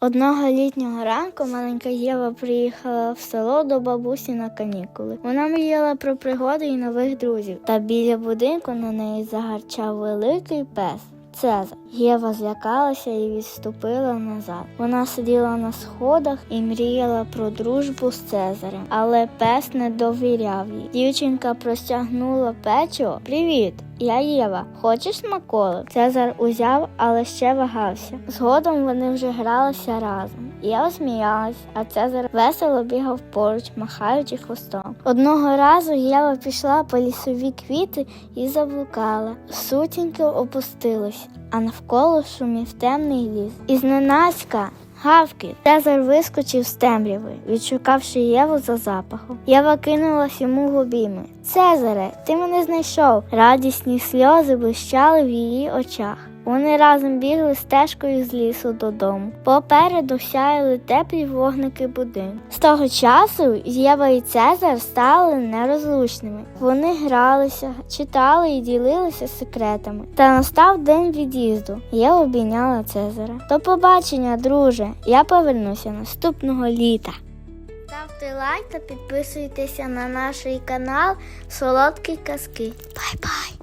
Одного літнього ранку маленька Єва приїхала в село до бабусі на канікули. Вона мріяла про пригоди і нових друзів. Та біля будинку на неї загарчав великий пес. Цезар. Єва злякалася і відступила назад. Вона сиділа на сходах і мріяла про дружбу з Цезарем, але пес не довіряв їй. Дівчинка простягнула печиво. Привіт, я Єва. Хочеш смаколик? Цезар узяв, але ще вагався. Згодом вони вже гралися разом. Єва сміялась, а Цезар весело бігав поруч, махаючи хвостом. Одного разу Єва пішла по лісові квіти і заблукала. Сутінки опустились, а навколо шумів темний ліс. І зненацька Гавки. Цезар вискочив з темряви, відшукавши Єву за запахом. Єва кинулась йому в обійми. Цезаре, ти мене знайшов. Радісні сльози блищали в її очах. Вони разом бігли стежкою з лісу додому. Попереду сяяли теплі вогники будинку. З того часу Єва і Цезар стали нерозлучними. Вони гралися, читали і ділилися секретами. Та настав день від'їзду. Єва обійняла Цезара. До побачення, друже. Я повернуся наступного літа. Ставте лайк та підписуйтеся на наш канал Солодкі казки. Бай-бай!